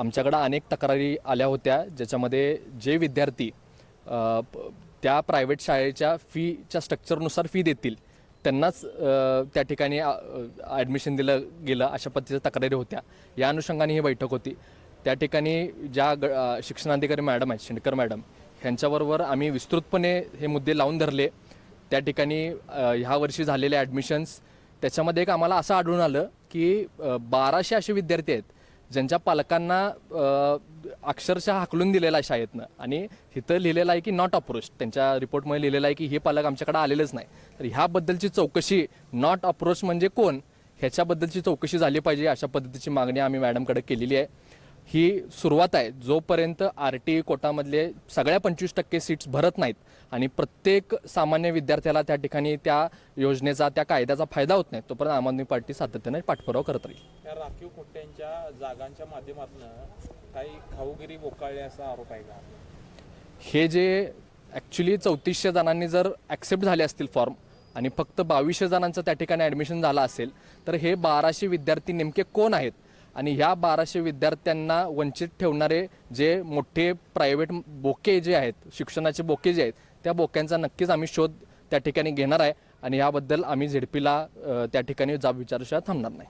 आमच्याकडं अनेक तक्रारी आल्या होत्या ज्याच्यामध्ये जे विद्यार्थी त्या प्रायव्हेट शाळेच्या फीच्या स्ट्रक्चरनुसार फी देतील त्यांनाच त्या ठिकाणी ॲडमिशन दिलं गेलं अशा पद्धतीच्या तक्रारी होत्या. या अनुषंगाने ही बैठक होती. त्या ठिकाणी ज्या ग शिक्षणाधिकारी मॅडम आहेत शेंडकर मॅडम ह्यांच्याबरोबर आम्ही विस्तृतपणे हे मुद्दे लावून धरले. त्या ठिकाणी ह्या वर्षी झालेले ॲडमिशन्स त्याच्यामध्ये एक आम्हाला असं आढळून आलं की बाराशे असे विद्यार्थी आहेत ज्यांच्या पालकांना अक्षरशः हाकलून दिलेला आहे शाळेतनं. आणि इथं लिहिलेलं आहे की नॉट अप्रोच त्यांच्या रिपोर्टमध्ये लिहिलेलं आहे की हे पालक आमच्याकडे आलेलेच नाही. तर ह्याबद्दलची चौकशी नॉट अप्रोच म्हणजे कोण? ह्याच्याबद्दलची चौकशी झाली पाहिजे अशा पद्धतीची मागणी आम्ही मॅडमकडे केलेली आहे. ही सुरुवात आहे. जोपर्यंत आर टी कोटामधले सगळ्या पंचवीस टक्के सीट्स भरत नाहीत आणि प्रत्येक सामान्य विद्यार्थ्याला त्या ठिकाणी त्या योजनेचा त्या कायद्याचा फायदा होत नाही तोपर्यंत आम आदमी पार्टी सातत्याने पाठपुरावा करत राहील. त्या राखीव खोट्यांच्या जागांच्या माध्यमातून काही खाऊगिरी बोकाळले असा आरोप आहे का? हे जे ॲक्च्युली चौतीसशे जणांनी जर ॲक्सेप्ट झाले असतील फॉर्म आणि फक्त बावीसशे जणांचं त्या ठिकाणी ॲडमिशन झालं असेल तर हे बाराशे विद्यार्थी नेमके कोण आहेत? आणि ह्या बाराशे विद्यार्थ्यांना वंचित ठेवणारे जे मोठे प्रायव्हेट बोके जे आहेत शिक्षणाचे बोके जे आहेत त्या बोक्यांचा नक्कीच आम्ही शोध त्या ठिकाणी घेणार आहे. आणि याबद्दल आम्ही झेडपीला त्या ठिकाणी जाब विचारशिवाय थांबणार नाही.